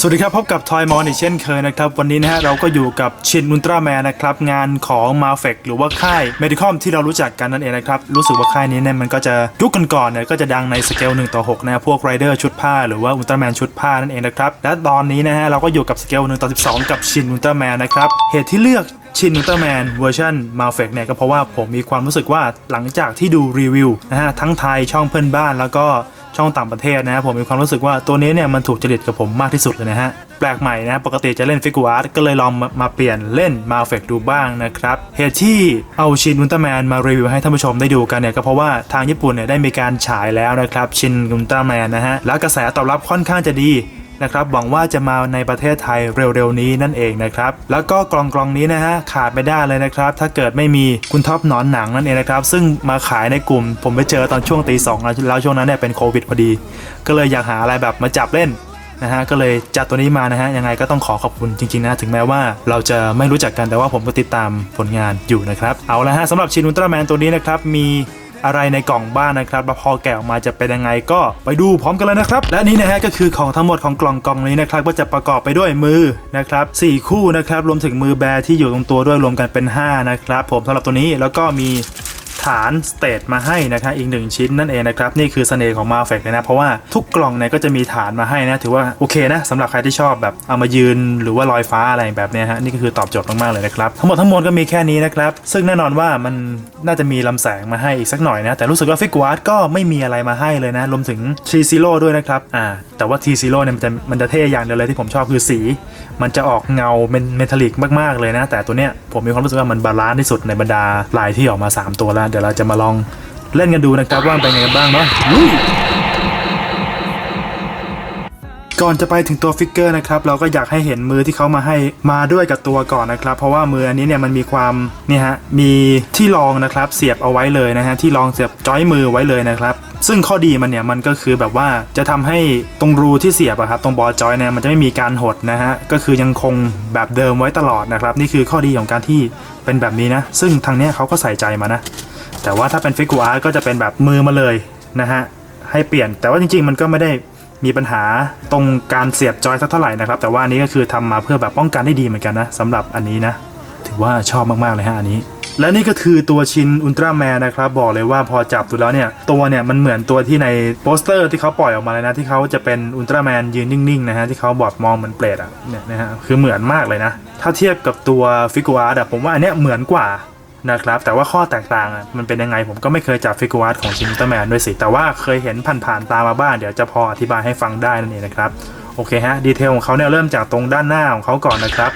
สวัสดีครับ พบกับทอยมอนอีกเช่นเคยนะครับ วันนี้นะฮะเราก็อยู่กับชินอุลตร้าแมนนะครับ งานของมาเฟกหรือว่าค่ายเมดิคอมที่เรารู้จักกันนั่นเองนะครับ รู้สึกว่าค่ายนี้เนี่ยมันก็จะยุคก่อนๆเนี่ยก็จะดังในสเกล1ต่อ6นะฮะพวกไรเดอร์ชุดผ้าหรือว่าอุลตร้าแมนชุดผ้านั่นเองนะครับ และตอนนี้นะฮะเราก็อยู่กับสเกล1ต่อ12 กับชินอุลตร้าแมนนะครับเหตุที่เลือกชินอุลตร้าแมนเวอร์ชันมาเฟกเนี่ยก็เพราะว่าผมมีความรู้สึกว่าหลังจากที่ดูรีวิวนะฮะทั้งไทยช่องเพื่อนบ้านแล้วก็ ช่องต่างประเทศนะฮะผมมีความรู้สึกว่าตัวนี้เนี่ยมันถูกจริตกับผมมากที่สุดเลยนะฮะ แปลกใหม่นะปกติจะเล่นฟิก u อาร์ดก็เลยลองมามาเปลี่ยนเล่นมาเฟกดูบ้างนะครับเหตุที่เอาชินอุลตร้าแมนมารีวิวให้ท่านผู้ชมได้ดูกันเนี่ยก็เพราะว่าทางญี่ปุ่นเนี่ยได้มีการฉายแล้วนะครับชินอุลตร้าแมนนะฮะแล้วกระแสตอบรับค่อนข้างจะดี นะครับหวังว่าจะมาในประเทศไทยเร็วๆนี้นั่นเองนะครับแล้วก็กล่องกล่องนี้นะฮะขาดไม่ได้เลยนะครับถ้าเกิดไม่มีคุณท็อปหนอนหนังนั่นเองนะครับซึ่งมาขายในกลุ่ม ผมไปเจอตอนช่วงตีสองแล้วช่วงนั้นเนี่ยเป็นโควิดพอดี ก็เลยอยากหาอะไรแบบมาจับเล่นนะฮะก็เลยจัดตัวนี้มานะฮะยังไงก็ต้องขอขอบคุณจริงๆนะถึงแม้ว่าเราจะไม่รู้จักกันแต่ว่าผมก็ติดตามผลงานอยู่นะครับเอาละฮะสำหรับชินอุลตร้าแมนตัวนี้นะครับมี อะไรในกล่องบ้านนะครับแล้วพอแกะออกมาจะเป็นยังไงก็ไปดูพร้อมกันเลยนะครับ และนี่นะฮะก็คือของทั้งหมดของกล่องกล่องนี้นะครับก็จะประกอบไปด้วยมือนะครับ4คู่นะครับรวมถึงมือแบร์ที่อยู่ตรงตัวด้วยรวมกันเป็น 5 นะครับผมสำหรับตัวนี้แล้วก็มี ฐานสเตตมาให้นะครับอีกหนึ่งชิ้นนั่นเองนะครับ นี่คือเสน่ห์ของมาเฟกเลยนะ เพราะว่าทุกกล่องเนี่ยก็จะมีฐานมาให้นะ ถือว่าโอเคนะสำหรับใครที่ชอบแบบเอามายืนหรือว่าลอยฟ้าอะไรแบบนี้ฮะนี่ก็คือตอบโจทย์มากๆเลยนะครับ ทั้งหมดทั้งมวลก็มีแค่นี้นะครับ ซึ่งแน่นอนว่ามันน่าจะมีลำแสงมาให้อีกสักหน่อยนะแต่รู้สึกว่าฟิกวาร์ดก็ไม่มีอะไรมาให้เลยนะรวมถึงทีซีโร่ด้วยนะครับอ่าแต่ว่าทีซีโร่เนี่ยมันจะมันจะเท่อย่างเดียวเลยที่ผมชอบคือสี มันจะออกเงาเป็นเมทัลลิกมากๆเลยนะ แต่ตัวเนี้ยผมมีความรู้สึกว่ามันบาลานซ์ที่สุดในบรรดาลายที่ออกมา 3 ตัวแล้วดี๋ยวเราจะมาลองเล่นกันดูนะครับว่ามันเป็นยังไงบ้างเนาะลุยก่อนจะไปถึงตัวฟิกเกอร์นะครับเราก็อยากให้เห็นมือที่เขามาให้มาด้วยกับตัวก่อนนะครับ เพราะว่ามืออันนี้เนี่ยมันมีความเนี่ยฮะมีที่รองนะครับเสียบเอาไว้เลยนะฮะที่รองเสียบจอยมือไว้เลยนะครับ ซึ่งข้อดีมันเนี่ยมันก็คือแบบว่าจะทำให้ตรงรูที่เสียบอะครับตรงบอลจอยเนี่ยมันจะไม่มีการหดนะฮะก็คือยังคงแบบเดิมไว้ตลอดนะครับ นี่คือข้อดีของการที่เป็นแบบนี้นะ ซึ่งทางเนี้ยเขาก็ใส่ใจมานะ แต่ว่าถ้าเป็นฟิก u อาร์ก็จะเป็นแบบมือมาเลยนะฮะให้เปลี่ยน แต่ว่าจริงๆ มันก็ไม่ได้มีปัญหาตรงการเสียบจอยสักเท่าไหร่นะครับ แต่ว่านี้ก็คือทำมาเพื่อแบบป้องกันได้ดีเหมือนกันนะสำหรับอันนี้นะ ถือว่าชอบมากๆเลยฮะอันนี้ และนี่ก็คือตัวชินอุลตร้าแมนนะครับ บอกเลยว่าพอจับดูแล้วเนี่ย ตัวเนี่ยมันเหมือนตัวที่ในโปสเตอร์ที่เขาปล่อยออกมาเลยนะ ที่เขาจะเป็นอุลตร้าแมนยืนนิ่งๆนะฮะที่เขาบอดมองเหมือนเปรตอะเนี่ยนะฮะคือเหมือนมากเลยนะ ถ้าเทียบกับตัวฟิก u อาร์ดผมว่าอันเนี้ยเหมือนกว่า นะครับ แต่ว่าข้อแตกต่างมันเป็นยังไงผมก็ไม่เคยจับฟิก u อาร์ของชินอุลตร้าแมนด้วยสิ แต่ว่าเคยเห็นผ่านๆตามาบ้างเดี๋ยวจะพออธิบายให้ฟังได้นั่นเองนะครับ โอเคฮะ ดีเทลของเขาเนี่ยเริ่มจากตรงด้านหน้าของเขาก่อนนะครับ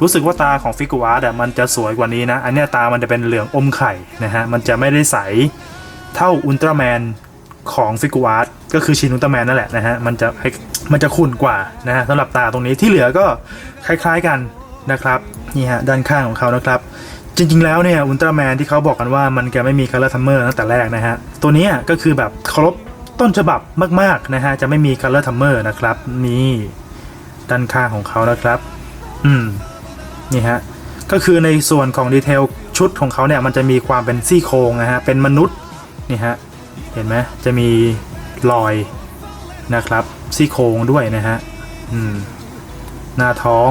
รู้สึกว่าตาของฟิกูอาร์ตมันจะสวยกว่านี้นะ อันนี้ตามันจะเป็นเหลืองอมไข่นะฮะ มันจะไม่ได้ใสเท่าอุลตร้าแมนของฟิกูอาร์ตก็คือชินอุลตร้าแมนนั่นแหละนะฮะ มันจะมันจะขุ่นกว่านะฮะสำหรับตาตรงนี้ที่เหลือก็คล้าย ๆกันนะครับนี่ฮะด้านข้างของเขานะครับ จริงๆแล้วเนี่ยอุลตร้าแมนที่เขาบอกกันว่ามันแกไม่มีคัลเลอร์ทัมเมอร์ตั้งแต่แรกนะฮะ ตัวนี้ก็คือแบบเคารพต้นฉบับมากๆนะฮะ จะไม่มีคัลเลอร์ทัมเมอร์นะครับ นี่ด้านข้างของเขานะครับ อืม นี่ฮะ ก็คือในส่วนของดีเทลชุดของเขาเนี่ย มันจะมีความเป็นซี่โครงนะฮะ เป็นมนุษย์นี่ฮะ เห็นไหมจะมีรอยนะครับซี่โครงด้วยนะฮะอืมหน้าท้อง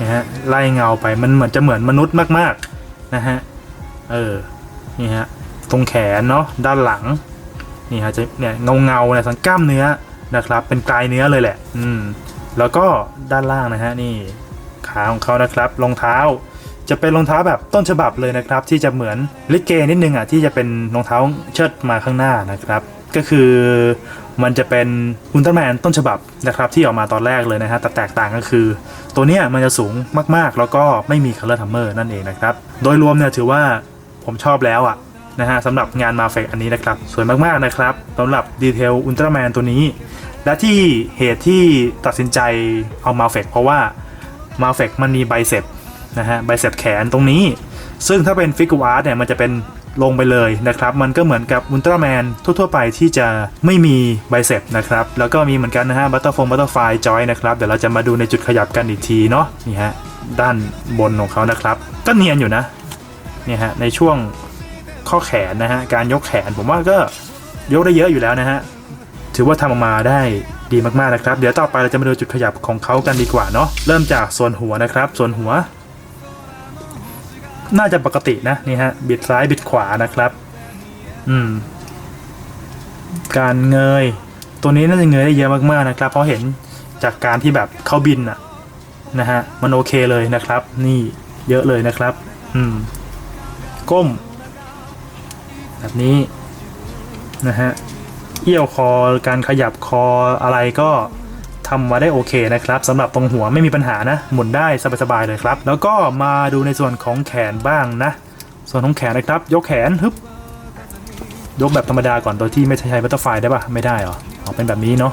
นะฮะไล่เงาไปมันเหมือนจะเหมือนมนุษย์มากๆ นะฮะ เออ นี่ฮะ ตรงแขนเนาะ ด้านหลัง นี่ฮะจะเนี่ยเงาเงาเนี่ยสังกล้ามเนื้อนะครับ เป็นกายเนื้อเลยแหละ อืม แล้วก็ด้านล่างนะฮะนี่ ขาของเขานะครับ รองเท้า จะเป็นรองเท้าแบบต้นฉบับเลยนะครับ ที่จะเหมือนลิเกนิดนึงอะที่จะเป็นรองเท้าเชิดมาข้างหน้านะครับ ก็คือมันจะเป็นอุลตร้าแมนต้นฉบับนะครับที่ออกมาตอนแรกเลยนะฮะแต่แตกต่างก็คือ ตัวเนี้ยมันจะสูงมากๆ แล้วก็ไม่มีคัลเลอร์ทัมเมอร์นั่นเองนะครับ โดยรวมเนี่ยถือว่าผมชอบแล้วอะนะฮะสำหรับงานมาเฟกอันนี้นะครับ สวยมากๆนะครับสำหรับดีเทลอุลตร้าแมนตัวนี้ และที่เหตุที่ตัดสินใจเอามาเฟกเพราะว่ามาเฟกมันมีไบเซปนะฮะไบเซปแขนตรงนี้ ซึ่งถ้าเป็นฟิก u อาร์ตเนี่ยมันจะเป็น ลงไปเลยนะครับ มันก็เหมือนกับอุลตร้าแมนทั่วๆไปที่จะไม่มีไบเซปนะครับ แล้วก็มีเหมือนกันนะฮะบัตเตอร์ฟงบัตเตอร์ไฟจอยนะครับ เดี๋ยวเราจะมาดูในจุดขยับกันอีกทีเนาะนี่ฮะด้านบนของเขานะครับ ก็เนียนอยู่นะเนี่ยฮะในช่วงข้อแขนนะฮะการยกแขนผมว่าก็ยกได้เยอะอยู่แล้วนะฮะถือว่าทำออกมาได้ดีมากๆนะครับ เดี๋ยวต่อไปเราจะมาดูจุดขยับของเขากันดีกว่าเนาะเริ่มจากส่วนหัวนะครับ ส่วนหัว น่าจะปกตินะนี่ฮะบิดซ้ายบิดขวานะครับ อืม การเงย ตัวนี้น่าจะเงยได้เยอะมากๆนะครับ เพราะเห็นจากการที่แบบเข้าบินอะนะฮะมันโอเคเลยนะครับ นี่เยอะเลยนะครับ อืม ก้ม แบบนี้นะฮะเอี้ยวคอการขยับคออะไรก็ ทำมาได้โอเคนะครับสำหรับตรงหัวไม่มีปัญหานะ หมุนได้สบายๆเลยครับ แล้วก็มาดูในส่วนของแขนบ้างนะ ส่วนของแขนนะครับ ยกแขนฮึบยกแบบธรรมดาก่อนโดยที่ไม่ใช้บัตเตอร์ไฟได้ปะไม่ได้เหรอออกเป็นแบบนี้เนาะ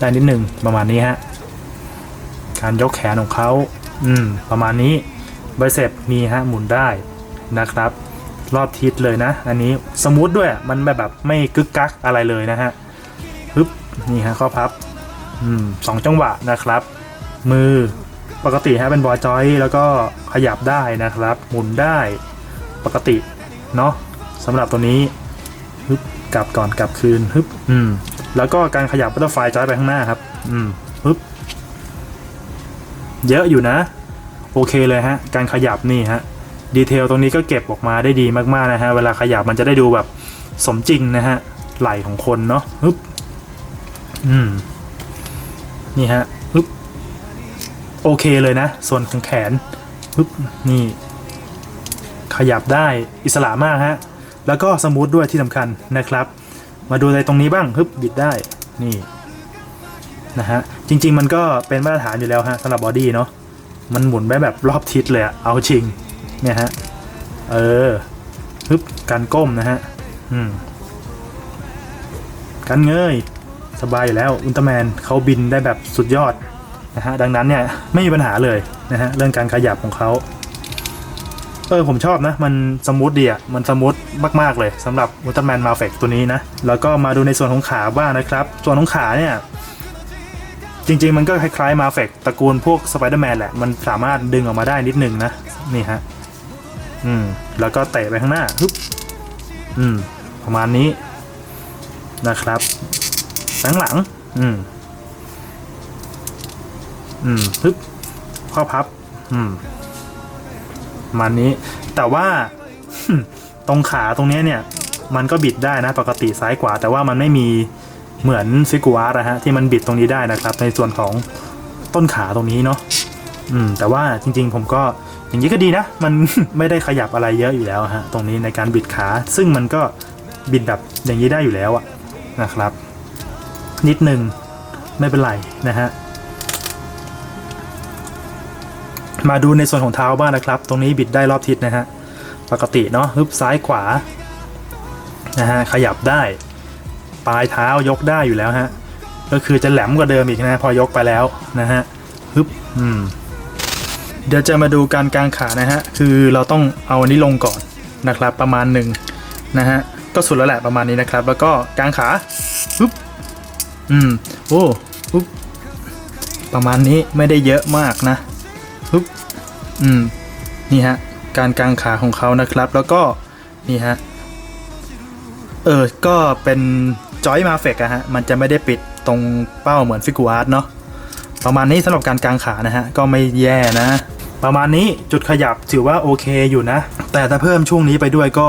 ได้นิดหนึ่งประมาณนี้ฮะการยกแขนของเขาอืมประมาณนี้ไบเซปมีฮะหมุนได้นะครับ รอบทิศเลยนะ อันนี้สมูทด้วยมันแบบแบบไม่กึกกักอะไรเลยนะฮะปึ๊บนี่ฮะข้อพับ อมสองจังหวะนะครับ มือปกติฮะเป็นบอลจอยแล้วก็ขยับได้นะครับ หมุนได้ปกติเนาะสำหรับตัวนี้ฮึบกลับก่อนกลับคืนฮึบอืมแล้วก็การขยับบัตเตอร์ไฟจอยไปข้างหน้าครับ อืมฮึบเยอะอยู่นะ โอเคเลยฮะ การขยับนี่ฮะดีเทลตรงนี้ก็เก็บออกมาได้ดีมากๆนะฮะ เวลาขยับมันจะได้ดูแบบสมจริงนะฮะ ไหลของคนเนาะฮึบอืม นี่ฮะฮึบโอเคเลยนะ ส่วนของแขนฮึบนี่ ขยับได้อิสระมากฮะ แล้วก็สมูทด้วยที่สำคัญนะครับ มาดูในตรงนี้บ้างฮึบบิดได้นี่นะฮะจริง ๆ มันก็เป็นมาตรฐานอยู่แล้วฮะสำหรับบอดี้เนาะมันหมุนได้แบบรอบทิศเลยอะเอาจริงเนี่ยฮะเออฮึบการก้มนะฮะอืมการเงย สบายอยู่แล้วอุลตร้าแมนเขาบินได้แบบสุดยอดนะฮะดังนั้นเนี่ยไม่มีปัญหาเลยนะฮะเรื่องการขยับของเขาเออผมชอบนะ มันสมูทดีอะมันสมูทมากๆเลยสำหรับอุลตร้าแมนมาเฟกตัวนี้นะ แล้วก็มาดูในส่วนของขาบ้างนะครับ ส่วนของขาเนี่ย จริงๆ มันก็คล้ายๆมาเฟกตระกูลพวกสไปเดอร์แมนแหละ มันสามารถดึงออกมาได้นิดนึงนะ นี่ฮะอืมแล้วก็เตะไปข้างหน้าฮึบอืมประมาณนี้นะครับ ข้างหลัง อืม อืมฮึบข้อพับ อืมมาณนี้ แต่ว่า ตรงขาตรงนี้เนี่ย มันก็บิดได้นะปกติซ้ายขวาแต่ว่ามันไม่มีเหมือนฟิกูอาร์นะฮะที่มันบิดตรงนี้ได้นะครับ ในส่วนของต้นขาตรงนี้เนาะอืม แต่ว่าจริง ๆ ผมก็อย่างนี้ก็ดีนะ มันไม่ได้ขยับอะไรเยอะอยู่แล้วฮะ ตรงนี้ในการบิดขา ซึ่งมันก็บิดแบบอย่างนี้ได้อยู่แล้วอะนะครับ นิดนึงไม่เป็นไรนะฮะมาดูในส่วนของเท้าบ้างนะครับ ตรงนี้บิดได้รอบทิศนะฮะปกติเนาะฮึบซ้ายขวานะฮะขยับได้ ปลายเท้ายกได้อยู่แล้วฮะก็คือจะแหลมกว่าเดิมอีกนะพอยกไปแล้วนะฮะฮึบอืมเดี๋ยวจะมาดูการกางขานะฮะคือเราต้องเอาอันนี้ลงก่อนนะครับ ประมาณหนึ่งนะฮะก็สุดแล้วแหละประมาณนี้นะครับ แล้วก็กางขาปึ๊บ อืม โอ้ปึ๊บประมาณนี้ไม่ได้เยอะมากนะปึ๊บอืม นี่ฮะ การกางขาของเขานะครับ แล้วก็ นี่ฮะ เออ ก็เป็นจอยมาเฟกอะฮะ มันจะไม่ได้ปิดตรงเป้าเหมือนฟิกูอาร์ตเนาะ ประมาณนี้สำหรับการกางขานะฮะ ก็ไม่แย่นะ ประมาณนี้จุดขยับถือว่าโอเคอยู่นะ แต่ถ้าเพิ่มช่วงนี้ไปด้วยก็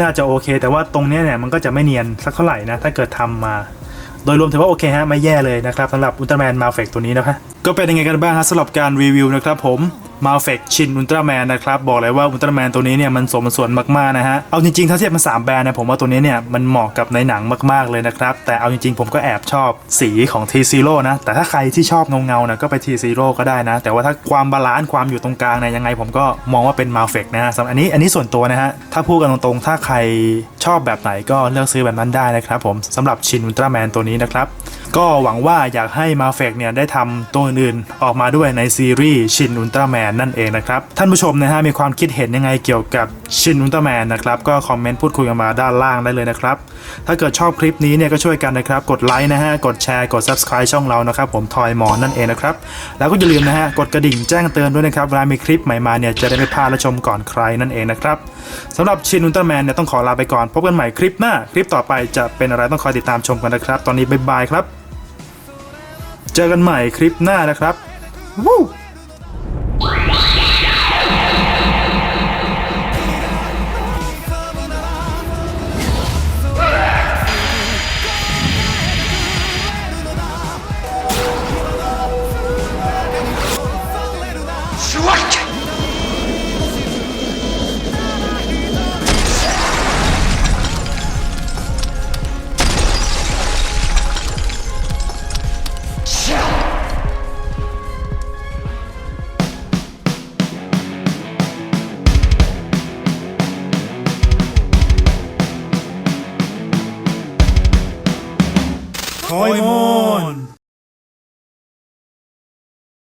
น่าจะโอเค แต่ว่าตรงเนี้ยเนี่ยมันก็จะไม่เนียนสักเท่าไหร่นะ ถ้าเกิดทำมา โดยรวมถือว่าโอเคฮะไม่แย่เลยนะครับสำหรับอุลตร้าแมนมาเฟกตัวนี้นะครับก็เป็นยังไงกันบ้างฮะสำหรับการรีวิวนะครับผม มาเฟกชินอุลตร้าแมนนะครับบอกเลยว่าอุลตร้าแมนตัวนี้เนี่ยมันสมส่วนมากๆนะฮะเอาจริงๆถ้าเทียบมาสามแบรนด์นะผมว่าตัวนี้เนี่ยมันเหมาะกับในหนังมากๆเลยนะครับแต่เอาจริงๆ ผมก็แอบชอบสีของ T Zero นะแต่ถ้าใครที่ชอบเงาๆนะก็ไป T Zero ก็ได้นะ แต่ว่าถ้าความบาลานซ์ความอยู่ตรงกลางเนี่ยยังไง ผมก็มองว่าเป็นมาเฟกนะฮะสำหรับอันนี้อันนี้ส่วนตัวนะฮะถ้าพูดกันตรงๆถ้าใครชอบแบบไหนก็เลือกซื้อแบบนั้นได้นะครับผมสำหรับชินอุลตร้าแมนตัวนี้นะครับ ก็หวังว่าอยากให้มาเฟกเนี่ยได้ทำตัวอื่นๆ ออกมาด้วยในซีรีส์ชินอุลตร้าแมนนั่นเองนะครับ ท่านผู้ชมนะฮะมีความคิดเห็นยังไงเกี่ยวกับชินอุลตร้าแมนนะครับ ก็คอมเมนต์พูดคุยกันมาด้านล่างได้เลยนะครับ ถ้าเกิดชอบคลิปนี้เนี่ยก็ช่วยกันนะครับ กดไลค์นะฮะ กดแชร์กด subscribe ช่องเรานะครับ ผมทอยมอนนั่นเองนะครับ แล้วก็อย่าลืมนะฮะกดกระดิ่งแจ้งเตือนด้วยนะครับเวลามีคลิปใหม่มาเนี่ยจะได้ไม่พลาดและชมก่อนใครนั่นเองนะครับสำหรับชินอุลตร้าแมนเนี่ยต้องขอลาไปก่อนพบกันใหม่คลิปหน้าคลิปต่อไปจะเป็นอะไรต้องคอยติดตามชมกันนะครับ ตอนนี้บ๊ายบายครับ เจอกันใหม่คลิปหน้านะครับวู้